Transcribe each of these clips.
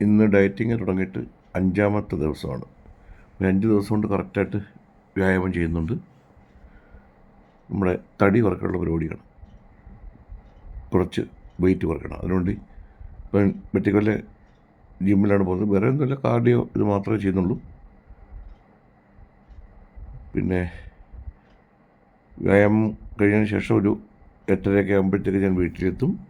ഇന്ന് ഡയറ്റിങ് തുടങ്ങിയിട്ട് അഞ്ചാമത്തെ ദിവസമാണ്. ഒരു അഞ്ച് ദിവസം കൊണ്ട് കറക്റ്റായിട്ട് വ്യായാമം ചെയ്യുന്നുണ്ട്. നമ്മുടെ തടി കുറക്കാനുള്ള പരിപാടിയാണ്. കുറച്ച് വെയിറ്റ് കുറയ്ക്കണം. അതിനുവേണ്ടി ഇപ്പം വെട്ടിക്കൊല്ലെ ജിമ്മിലാണ് പോകുന്നത്. വേറെ ഒന്നുമില്ല കാർഡിയോ ഇത് മാത്രമേ ചെയ്യുന്നുള്ളൂ. പിന്നെ വ്യായാമം കഴിഞ്ഞതിന് ശേഷം ഒരു എട്ടരയൊക്കെ ആകുമ്പോഴത്തേക്ക് ഞാൻ വീട്ടിലെത്തും.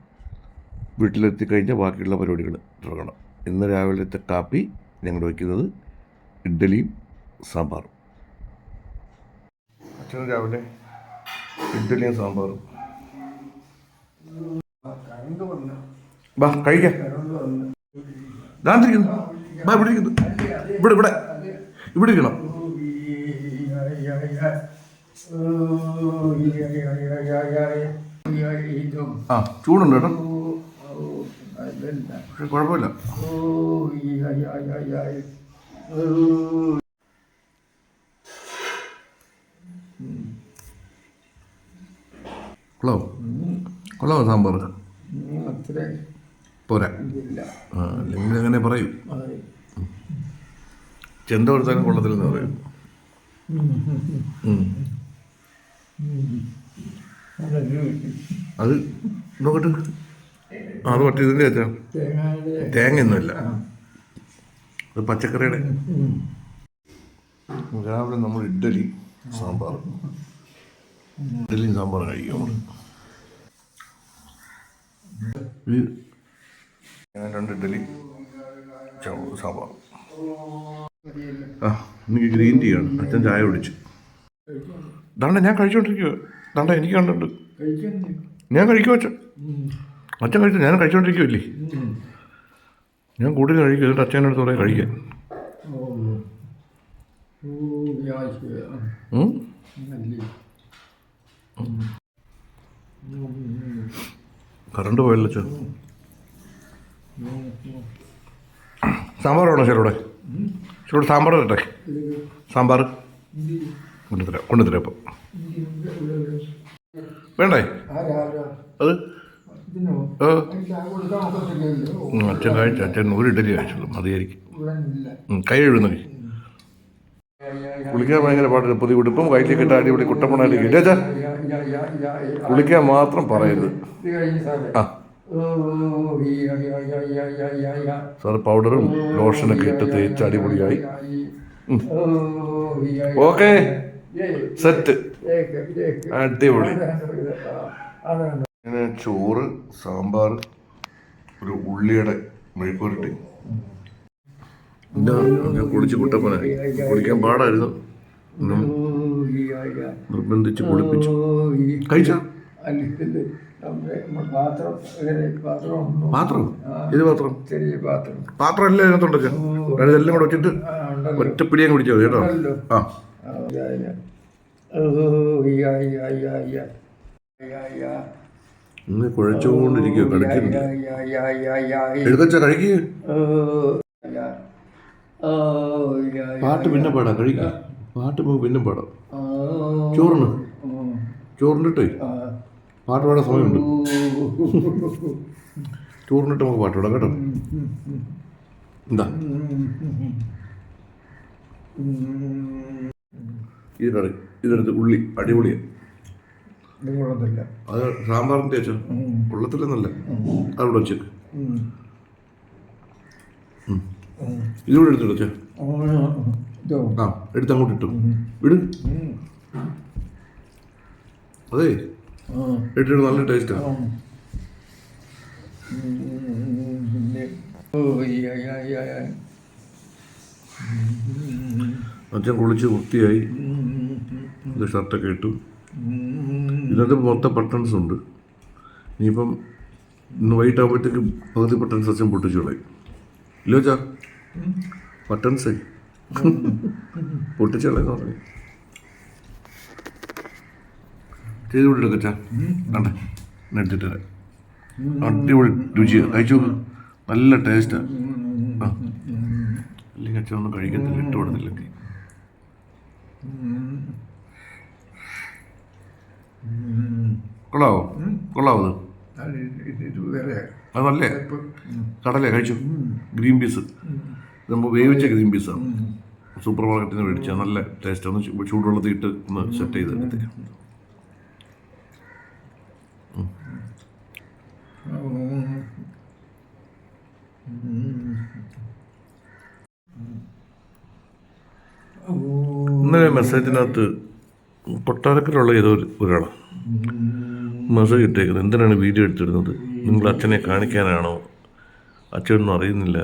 വീട്ടിലെത്തി കഴിഞ്ഞാൽ ബാക്കിയുള്ള പരിപാടികൾ തുടങ്ങണം. ഇന്ന് രാവിലത്തെ കാപ്പി ഞങ്ങൾ വയ്ക്കുന്നത് ഇഡ്ഡലിയും സാമ്പാറും. അച്ഛന് രാവിലെ ഇഡ്ഡലിയും സാമ്പാറും. ബാ കഴിക്കാം. ദാണ്ടിരിക്കുന്നു ബാ ഇവിടെ ഇരിക്കുന്നു. ഇവിടെ ഇവിടെ. ഇവിടെ ഇരിക്കണം. ആ ചൂടുണ്ട് കേട്ടോ. പക്ഷെ കുഴപ്പമില്ല. കൊള്ളാവോ? കൊള്ളാവോ സാമ്പാർ? പോരാ. അങ്ങനെ പറയൂ. ചെന്ത കൊടുത്താലും കൊള്ളത്തില്ലെന്ന് പറയും. അത് നോക്കട്ടെ. അത് മറ്റേ ഇതിന്റെ അച്ഛാ. തേങ്ങയൊന്നുമില്ല. അത് പച്ചക്കറിയുടെ. രാവിലെ നമ്മൾ ഇഡ്ഡലി സാമ്പാർ. ഇഡ്ഡലിയും സാമ്പാർ കഴിക്കും ഞാൻ രണ്ട് ഇഡ്ഡലി സാമ്പാർ. ആ എനിക്ക് ഗ്രീൻ ടീ ആണ്. അച്ഛൻ ചായ കുടിച്ചു. ദാണ്ട ഞാൻ കഴിച്ചുകൊണ്ടിരിക്കുക ദാണ്ട എനിക്ക് കണ്ടിട്ടുണ്ട് ഞാൻ കഴിക്കും അച്ഛൻ കഴിച്ചു ഞാൻ കഴിച്ചുകൊണ്ടിരിക്കുമല്ലേ ഞാൻ കൂടുതൽ കഴിക്കും എന്നിട്ട് അച്ഛന്റെ അടുത്ത് കുറേ കഴിക്കാൻ. കറണ്ട് പോയല്ലോ അച്ഛൻ. സാമ്പാർ വേണോ ചേട്ടൂടെ ചേട്ടൂടെ സാമ്പാർ തരട്ടെ? സാമ്പാർ. കൊണ്ടുതരാം കൊണ്ടുതരാം അപ്പം വേണ്ടേ? അത്? അച്ഛൻ കഴിച്ചു അച്ഛൻ ഒരു ഇഡലി കഴിച്ചുള്ളൂ. മതിയായിരിക്കും. കൈ എഴുതുന്നു കുളിക്കാൻ ഭയങ്കര പാടില്ല. പുതിയ ഉടുപ്പും വയറ്റിലേക്ക് കിട്ടാൻ അടിപൊളി കുട്ടപ്പണായിട്ട് അച്ഛാ കുളിക്കാൻ മാത്രം പറയരുത്. സാർ ആ. പൗഡറും ലോഷനൊക്കെ ഇട്ട് തേച്ച് അടിപൊളിയായി. ഓക്കേ. സെറ്റ്. അടിപൊളി. ഇങ്ങനെ ചോറ് സാമ്പാർ ഒരു ഉള്ളിയുടെ മെഴുക്കുരട്ടി ഞാൻ കുളിച്ച് കുട്ടപ്പനായി കുളിക്കാൻ പാടായിരുന്നു. നിർബന്ധിച്ച് കുളിപ്പിച്ചു പാത്രം? ഏത് പാത്രം? പാത്രം അല്ലേ അതിനകത്തുണ്ട് ഇതെല്ലാം കൂടെ വെച്ചിട്ട് ഒറ്റപ്പിടിയാൻ കുടിച്ചാൽ മതി കേട്ടോ. ആ. ഓ ഇന്ന് കുഴച്ചുകൊണ്ടിരിക്കുക കളിക്കുന്നില്ല. എഴുതച്ച കഴിക്കുക പാട്ട് പിന്നെ പാടാം കഴിക്കുക പാട്ട് പിന്നെ പാടാം. ചോറിന്. ചോറിനിട്ടേ. പാട്ട് പാടാൻ സമയമുണ്ട്. ചോറിനിട്ട് നമുക്ക് പാട്ട് പാടാം കേട്ടോ. എന്താ ഇതിനറി ഇതിനടുത്ത് ഉള്ളി അടിപൊളിയാണ് ഇത് കൊള്ളത്തില്ല അത് സാമ്പാറിന്റെ വെച്ചോ? കൊള്ളത്തില്ലെന്നല്ല അവിടെ വെച്ചേക്ക്. ഇതുകൂടെ എടുത്തിട്ട് വെച്ചോ? ആ, എടുത്ത് അങ്ങോട്ട് ഇട്ടു. വിട്. അതെ. ഇട്ടിട്ട് നല്ല ടേസ്റ്റാണ് അച്ഛൻ കുളിച്ച് വൃത്തിയായി. ഷർട്ടൊക്കെ ഇട്ടു. ഇതിനകത്ത് മൊത്തം ബട്ടൺസ് ഉണ്ട്. ഇനിയിപ്പം ഇന്ന് വൈകിട്ട് ആകുമ്പോഴത്തേക്ക് പകുതി ബട്ടൺസ് അച്ഛൻ പൊട്ടിച്ചു കളയും. ഇല്ലോ ചാ ബട്ടൺസേ പൊട്ടിച്ചു കളയെന്ന് പറഞ്ഞു. ചെയ്ത് വിട്ടെടുക്ക ചാ നെട്ടിട്ട് അടിപൊളി രുചിയാണ് കഴിച്ചു? നല്ല ടേസ്റ്റാണ് ആ. അല്ലെങ്കിൽ അച്ഛനൊന്നും കഴിക്കത്തില്ല ഇട്ട് കൊടുത്തില്ലെങ്കിൽ കൊള്ളാവോ? കൊള്ളാവോ അത്? അതല്ലേ കടലേ കഴിച്ചു? Green peas. നമ്മൾ വേവിച്ച ഗ്രീൻ പീസാണ് സൂപ്പർ മാർക്കറ്റിൽ നിന്ന് മേടിച്ച നല്ല ടേസ്റ്റ്. ഒന്ന് ചൂടുവെള്ളത്തിൽ ഇട്ട് ഒന്ന് സെറ്റ് ചെയ്ത് എടുത്ത്. ഇന്നലെ മെസ്സേജിനകത്ത് കൊട്ടാരക്കലുള്ള ഏതോ ഒരു ഒരാളാണ് മെസ്സേജ് ഇട്ടേക്കുന്നത് എന്തിനാണ് വീഡിയോ എടുത്തിരുന്നത്? നിങ്ങൾ അച്ഛനെ കാണിക്കാനാണോ? അച്ഛനൊന്നും അറിയുന്നില്ല.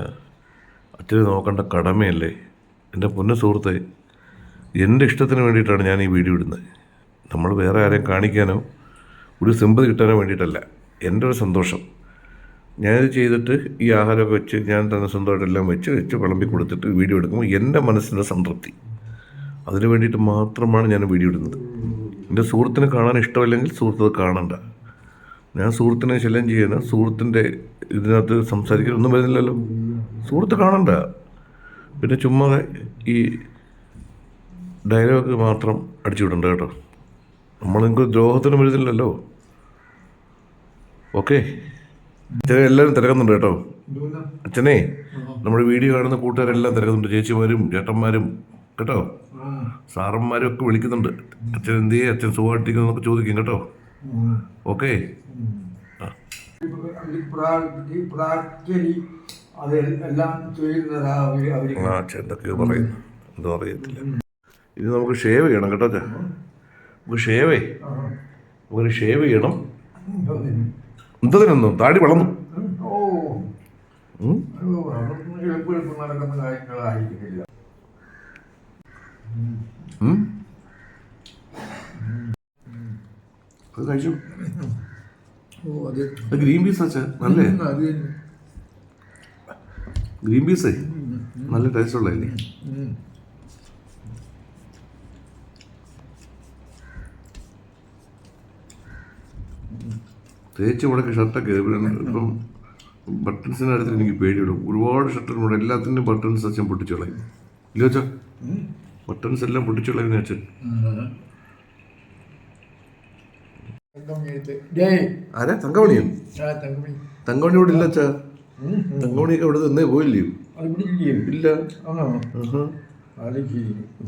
അച്ഛനെ നോക്കേണ്ട കടമയല്ലേ? എന്റെ പൊന്ന സുഹൃത്തെ എന്റെ ഇഷ്ടത്തിന് വേണ്ടിയിട്ടാണ് ഞാൻ ഈ വീഡിയോ ഇടുന്നത്. നമ്മൾ വേറെ ആരെയും കാണിക്കാനോ ഒരു സിമ്പതി കിട്ടാനോ വേണ്ടിയിട്ടല്ല. എന്റെ ഒരു സന്തോഷം. ഞാനിത് ചെയ്തിട്ട് ഈ ആഹാരമൊക്കെ വെച്ച് ഞാൻ തന്നെ സ്വന്തമായിട്ടെല്ലാം വെച്ച് വെച്ച് വിളമ്പി കൊടുത്തിട്ട് വീഡിയോ എടുക്കുമ്പോൾ എന്റെ മനസ്സിന്റെ സംതൃപ്തി. അതിന് വേണ്ടിയിട്ട് മാത്രമാണ് ഞാൻ വീഡിയോ ഇടുന്നത്. എന്റെ സുഹൃത്തിനെ കാണാൻ ഇഷ്ടമല്ലെങ്കിൽ സുഹൃത്ത് കാണണ്ട. ഞാൻ സുഹൃത്തിനെ ശല്യം ചെയ്യുന്ന സുഹൃത്തിന്റെ ഇതിനകത്ത് സംസാരിക്കാൻ ഒന്നും വരുന്നില്ലല്ലോ. സുഹൃത്ത് കാണണ്ട. പിന്നെ ചുമ്മാതെ ഈ ഡയലോഗ് മാത്രം അടിച്ചു വിടണ്ട കേട്ടോ. നമ്മൾ നിങ്ങൾക്ക് ദ്രോഹത്തിന് വരുന്നില്ലല്ലോ. ഓക്കെ അച്ഛനെ എല്ലാവരും തിരക്കുന്നുണ്ട് കേട്ടോ. അച്ഛനെ നമ്മുടെ വീഡിയോ കാണുന്ന കൂട്ടുകാരെല്ലാം തിരക്കുന്നുണ്ട്. ചേച്ചിമാരും ചേട്ടന്മാരും കേട്ടോ? സാറന്മാരും ഒക്കെ വിളിക്കുന്നുണ്ട്. അച്ഛൻ എന്ത് ചെയ്യേ? അച്ഛൻ സുഖമായിട്ടിരിക്കുന്നൊക്കെ ചോദിക്കും കേട്ടോ. ഓക്കെ. ആ. അച്ഛൻ എന്തൊക്കെയോ പറയുന്നു. എന്തോ അറിയത്തില്ല. ഇത് നമുക്ക് ഷേവ് ചെയ്യണം കേട്ടോ അച്ഛാ നമുക്ക് ഷേവേ. നമുക്ക് ഷേവ് ചെയ്യണം. എന്തതിനൊന്നും? താടി വളർന്നു. ഓ എളുപ്പം നടക്കുന്ന കാര്യങ്ങളായിരിക്കില്ല? അത് കഴിച്ചു. ഓ അത് അത് ഗ്രീൻ പീസ് നല്ലേ? അത്. ഗ്രീൻ പീസേ? നല്ല ടേസ്റ്റ് ഉള്ളതല്ലേ. തേച്ച് മുടക്കി ഷർട്ടൊക്കെ ഇപ്പം ബട്ടൺസിന്റെ അടുത്ത് എനിക്ക് പേടിയുള്ളൂ ഒരുപാട് ഷർട്ടിനോട് എല്ലാത്തിന്റെയും ബട്ടൺസ് അച്ഛൻ പൊട്ടിച്ചു കളയും. ഇല്ല. ബട്ടൺസ് എല്ലാം പൊട്ടിച്ചുള്ളതെന്ന് അച്ഛൻ. ആരാ? തങ്കമണിയോ? ആ തങ്കമണി. ഇവിടെ ഇല്ല അച്ഛാ. തങ്കമണിയൊക്കെ ഇവിടെ നിന്നേ പോയില്ലയോ? ഇവിടെ ഇല്ലേ?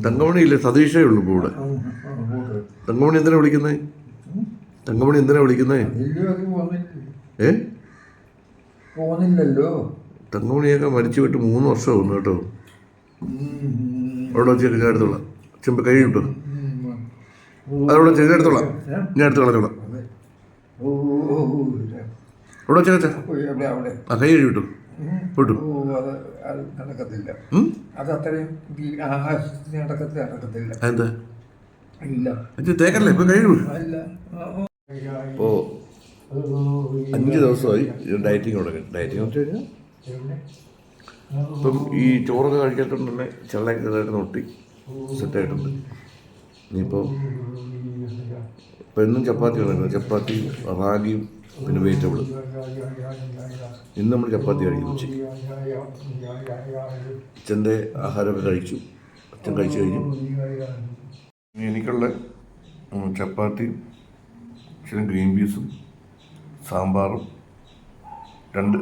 തങ്കമണി ഇല്ല? സതീഷേ ഉള്ളൂ ഇപ്പോൾ ഇവിടെ. തങ്കമണി എന്തിനാ വിളിക്കുന്നേ? തങ്കമണി എന്തിനാ വിളിക്കുന്നേ? ഏ? പോകുന്നില്ലല്ലോ തങ്കമണിയൊക്കെ മരിച്ചു വിട്ട് മൂന്ന് വർഷം ആവുന്നു കേട്ടോ അവിടെ വെച്ച് ഞാൻ എടുത്തോളാം. ചെമ്പ് കൈ കിട്ടും അതവിടെ വെച്ച് ഞാൻ എടുത്തോളാം. ഞാൻ എടുത്തു കളഞ്ഞോളാം. അവിടെ വെച്ചാ വെച്ചാ ആ കൈ കഴുകി കിട്ടും കിട്ടും നടക്കത്തില്ല? അത് അത്രയും നടക്കത്തില്ല നടക്കത്തില്ല. തേക്കല്ലേ? ഇപ്പൊ കഴിയും ഇപ്പോ. അഞ്ച് ദിവസമായി ഡയറ്റിങ് തുടങ്ങി. ഡയറ്റിംഗ് വെച്ച് കഴിഞ്ഞാൽ? ഇപ്പം ഈ ചോറൊക്കെ കഴിച്ചിട്ടുണ്ട് തന്നെ ചെള്ളയൊക്കെ ചെറുതായിട്ട് നൊട്ടി. സെറ്റായിട്ടുണ്ട്. ഇനിയിപ്പോൾ ഇപ്പം എന്നും ചപ്പാത്തി ഉണ്ടാക്കുന്നത് ചപ്പാത്തി റാഗിയും പിന്നെ വെജിറ്റബിൾ. ഇന്ന് നമ്മൾ ചപ്പാത്തി കഴിക്കുന്നു ഉച്ചയ്ക്ക്. അച്ഛന്റെ ആഹാരമൊക്കെ കഴിച്ചു. അച്ഛൻ കഴിച്ചു കഴിഞ്ഞു. എനിക്കുള്ള ചപ്പാത്തി ചില ഗ്രീൻ പീസും സാമ്പാറും രണ്ട്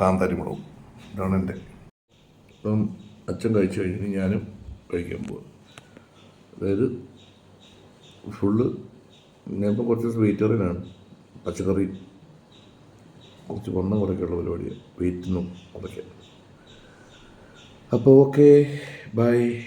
കാന്താരി മുളകും ഇതാണ് എന്റെ അപ്പം അച്ഛൻ കഴിച്ചു കഴിഞ്ഞു ഞാനും കഴിക്കാൻ പോകും അതായത് ഫുള്ള് ഞാനിപ്പോൾ കുറച്ച് വെജിറ്റേറിയനാണ് പച്ചക്കറി കുറച്ച് വണ്ണം കുറയ്ക്കാനുള്ള പരിപാടിയാണ്. വെയിറ്റിനും കുറയ്ക്കാൻ. അപ്പോൾ ഓക്കെ ബൈ